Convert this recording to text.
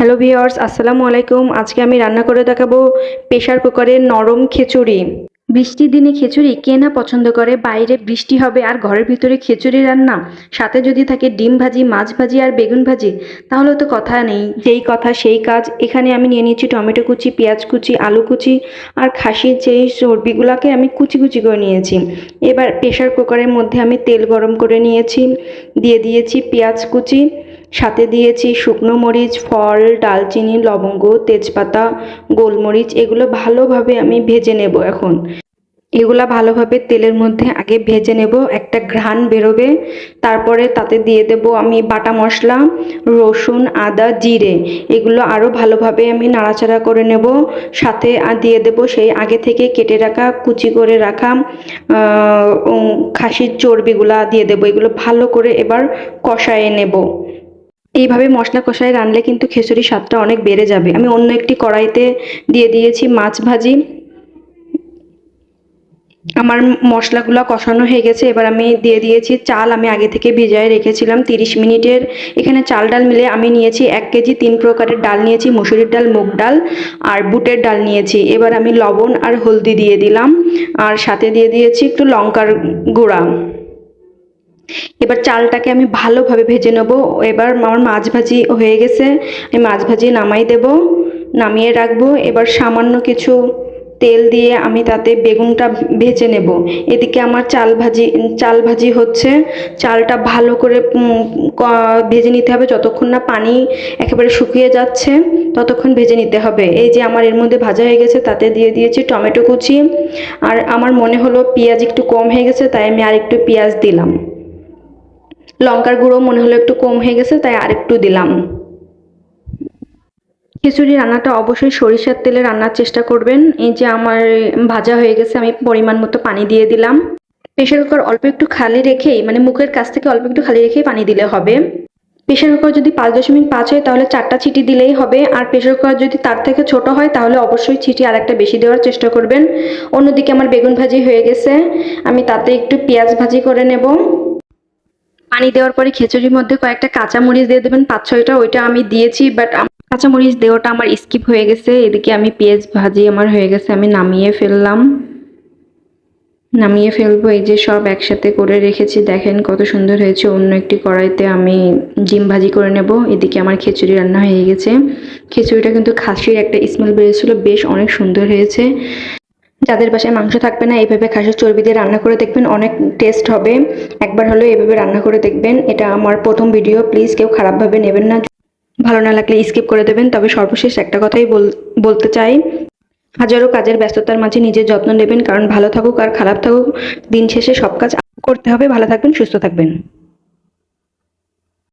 Hello viewers আসসালামু আলাইকুম। আজকে আমি রান্না করে দেখাবো প্রেশার কুকারের নরম খিচুড়ি। বৃষ্টির দিনে খিচুড়ি কে না পছন্দ করে? বাইরে বৃষ্টি হবে আর ঘরের ভিতরে খিচুড়ি রান্না। সাথে যদি থাকে ডিম ভাজি, মাছ ভাজি আর বেগুন ভাজি, তাহলে তো কথা নেই। যেই কথা সেই কাজ। এখানে আমি নিয়ে নিয়েছি টমেটো কুচি, পেঁয়াজ কুচি, আলু কুচি আর খাসির যেই চর্বিগুলোকে আমি কুচি কুচি করে নিয়েছি। এবার প্রেশার কুকারের মধ্যে আমি তেল গরম করে নিয়েছি। দিয়ে দিয়েছি পেঁয়াজ কুচি সাথে দিয়েছি শুকনো মরিচ, ফল, ডালচিনি, লবঙ্গ, তেজপাতা, গোলমরিচ, এগুলো ভালোভাবে আমি ভেজে নেব এখন। এগুলা ভালোভাবে তেলের মধ্যে আগে ভেজে নেব, একটা ঘ্রাণ বেরোবে। তারপরে তাতে দিয়ে দেব আমি বাটা মশলা, রসুন, আদা, জিরে। এগুলো আরও ভালোভাবে আমি নাড়াচাড়া করে নেব। সাথে দিয়ে দেব সেই আগে থেকে কেটে রাখা, কুচি করে রাখা খাসির চর্বিগুলা দিয়ে দেব। এগুলো ভালো করে এবার কষায়ে নেব। এইভাবে মশলা কষায় রানলে কিন্তু খিচুড়ির স্বাদটা অনেক বেড়ে যাবে। আমি অন্য একটি কড়াইতে দিয়ে দিয়েছি মাছ ভাজি। আমার মশলাগুলো কষানো হয়ে গেছে। এবার আমি দিয়ে দিয়েছি চাল। আমি আগে থেকে ভিজায় রেখেছিলাম তিরিশ মিনিটের। এখানে চাল ডাল মিলে আমি নিয়েছি এক কেজি। তিন প্রকারের ডাল নিয়েছি। মুসুরির ডাল, মুগ ডাল আর বুটের ডাল নিয়েছি। এবার আমি লবণ আর হলদি দিয়ে দিলাম। আর সাথে দিয়ে দিয়েছি একটু লঙ্কার গুঁড়া। এবার চালটাকে আমি ভালোভাবে ভেজে নেব। এবার আমার মাছ ভাজি হয়ে গেছে। আমি মাছ ভাজি নামাই দেব, নামিয়ে রাখব। এবার সামান্য কিছু তেল দিয়ে আমি তাতে বেগুনটা ভেজে নেব। এদিকে আমার চাল ভাজি চাল ভাজি হচ্ছে। চালটা ভালো করে ভেজে নিতে হবে। যতক্ষণ না পানি একেবারে শুকিয়ে যাচ্ছে, ততক্ষণ ভেজে নিতে হবে। এই যে আমার এর মধ্যে ভাজা হয়ে গেছে, তাতে দিয়ে দিয়েছি টমেটো কুচি। আর আমার মনে হলো পেঁয়াজ একটু কম হয়ে গেছে, তাই আমি আর একটু পেঁয়াজ দিলাম। লঙ্কার গুঁড়ো মনে হলো একটু কম হয়ে গেছে, তাই আরেকটু দিলাম। খিচুড়ি রান্নাটা অবশ্যই সরিষার তেলে রান্নার চেষ্টা করবেন। এই যে আমার ভাজা হয়ে গেছে, আমি পরিমাণ মতো পানি দিয়ে দিলাম। প্রেশার কুকার অল্প একটু খালি রেখেই মানে মুখের কাছ থেকে অল্প একটু খালি রেখেই পানি দিলে হবে। প্রেশার কুকার যদি পাঁচ দশমিক পাঁচ হয়, তাহলে চারটা ছিটি দিলেই হবে। আর প্রেশার কুকার যদি তার থেকে ছোট হয়, তাহলে অবশ্যই ছিটি আরেকটা বেশি দেওয়ার চেষ্টা করবেন। অন্যদিকে আমার বেগুন ভাজি হয়ে গেছে। আমি তাতে একটু পেঁয়াজ ভাজি করে নেব। পানি দেওয়ার পরে খিচুড়ির মধ্যে কয়েকটা কাঁচামরিচ দিয়ে দেবেন, পাঁচ ছয়টা, ওইটা আমি দিয়েছি বাট কাঁচামরিচ দেওয়াটা আমার স্কিপ হয়ে গেছে। এদিকে আমি পেঁয়াজ ভাজি আমার হয়ে গেছে, আমি নামিয়ে ফেললাম। নামিয়ে ফেলব, এই যে সব একসাথে করে রেখেছি, দেখেন কত সুন্দর হয়েছে। অন্য একটি কড়াইতে আমি ডিম ভাজি করে নেব। এদিকে আমার খিচুড়ি রান্না হয়ে গেছে। খিচুড়িটা কিন্তু খাসির একটা স্মেল বেরিয়েছিল, বেশ অনেক সুন্দর হয়েছে। যাদের বাসায় মাংস থাকবে না, এইভাবে খাসির চর্বি দিয়ে রান্না করে দেখবেন অনেক টেস্ট হবে। একবার হলেও এইভাবে রান্না করে দেখবেন। এটা আমার প্রথম ভিডিও প্লিজ কেউ খারাপভাবে নেবেন না। ভালো না লাগলে স্কিপ করে দেবেন, তবে সর্বশেষ একটা কথাই বল- বলতে চাই। হাজারো কাজের ব্যস্ততার মাঝে নিজের যত্ন নেবেন, কারণ ভালো থাকুক আর খারাপ থাকুক, দিন শেষে সব কাজ করতে হবে। ভালো থাকবেন, সুস্থ থাকবেন।